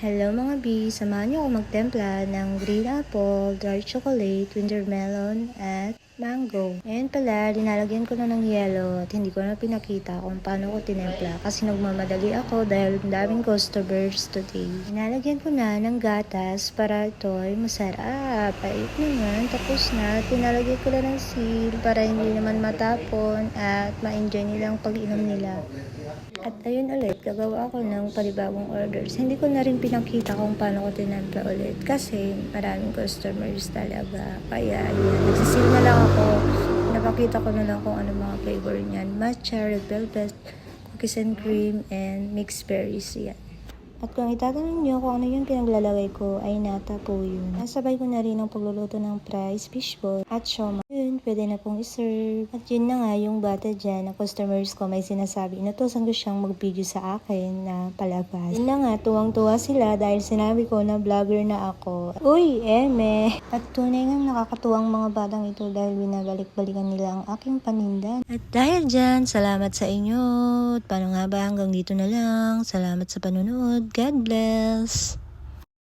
Hello mga B, samahan niyo ako magtempla ng green apple, dark chocolate, winter melon, at mango. Ngayon pala, linalagyan ko na ng yellow at hindi ko na pinakita kung paano ko tinempla kasi nagmamadali ako dahil ang daming customers today. Linalagyan ko na ng gatas para ito ay masarap. Pait naman, tapos na. Pinalagyan ko na ng seal para hindi naman matapon at ma-enjoy nilang pag-inom nila. At ayun ulit, gagawa ako ng panibagong orders. Hindi ko na rin pinakita kung paano ko tinempla ulit kasi maraming customers talaga. Kaya yun, nagsisil na lang ako. Napakita ko na lang kung ano mga flavor niyan. Matcha, red velvet, cookies and cream, and mixed berries yan. At kung itatanong niyo kung ano yung pinaglalagay ko, ay nata po yun. Nasabay ko na rin ang pagluluto ng fries, fishball, at siomai. Pwede na pong iserve. At yun na nga yung bata dyan, na customers ko may sinasabi, inutosan ko siyang mag-video sa akin na palabas. Yun na nga, tuwang-tuwa sila dahil sinabi ko na vlogger na ako. Uy, eme! At tunay nga nakakatuwang mga batang ito dahil binabalik-balikan nila ang aking panindan. At dahil dyan, salamat sa inyo. Paano nga ba hanggang dito na lang. Salamat sa panonood. God bless!